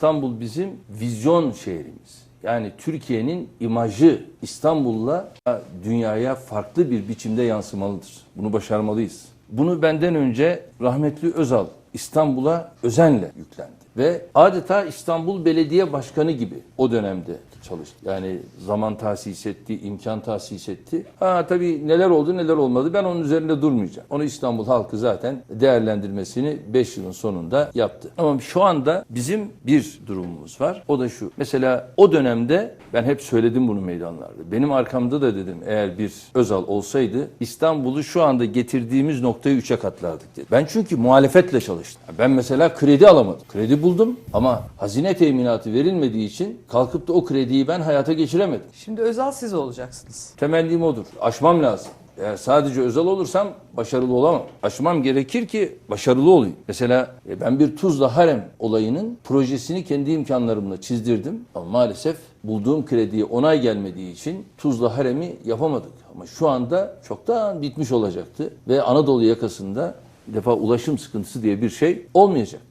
İstanbul bizim vizyon şehrimiz. Yani Türkiye'nin imajı İstanbul'la dünyaya farklı bir biçimde yansımalıdır. Bunu başarmalıyız. Bunu benden önce rahmetli Özal İstanbul'a özenle yüklendi. Ve adeta İstanbul Belediye Başkanı gibi o dönemde çalıştı. Yani zaman tahsis etti, imkan tahsis etti. Ha tabii neler oldu neler olmadı ben onun üzerinde durmayacağım. Onu İstanbul halkı zaten değerlendirmesini 5 yılın sonunda yaptı. Ama şu anda bizim bir durumumuz var. O da şu. Mesela o dönemde ben hep söyledim bunu meydanlarda. Benim arkamda da dedim eğer bir Özal olsaydı İstanbul'u şu anda getirdiğimiz noktayı üçe katlardık dedi. Ben çünkü muhalefetle çalıştım. Ben mesela kredi alamadım. Kredi buldum ama hazine teminatı verilmediği için kalkıp da o krediyi ben hayata geçiremedim. Şimdi Özal siz olacaksınız. Temennim odur. Aşmam lazım. Eğer sadece özel olursam başarılı olamam. Aşmam gerekir ki başarılı olayım. Mesela e, ben bir Tuzla Harem olayının projesini kendi imkanlarımla çizdirdim. Ama maalesef bulduğum krediye onay gelmediği için Tuzla Harem'i yapamadık. Ama şu anda çoktan bitmiş olacaktı. Ve Anadolu yakasında bir defa ulaşım sıkıntısı diye bir şey olmayacaktı.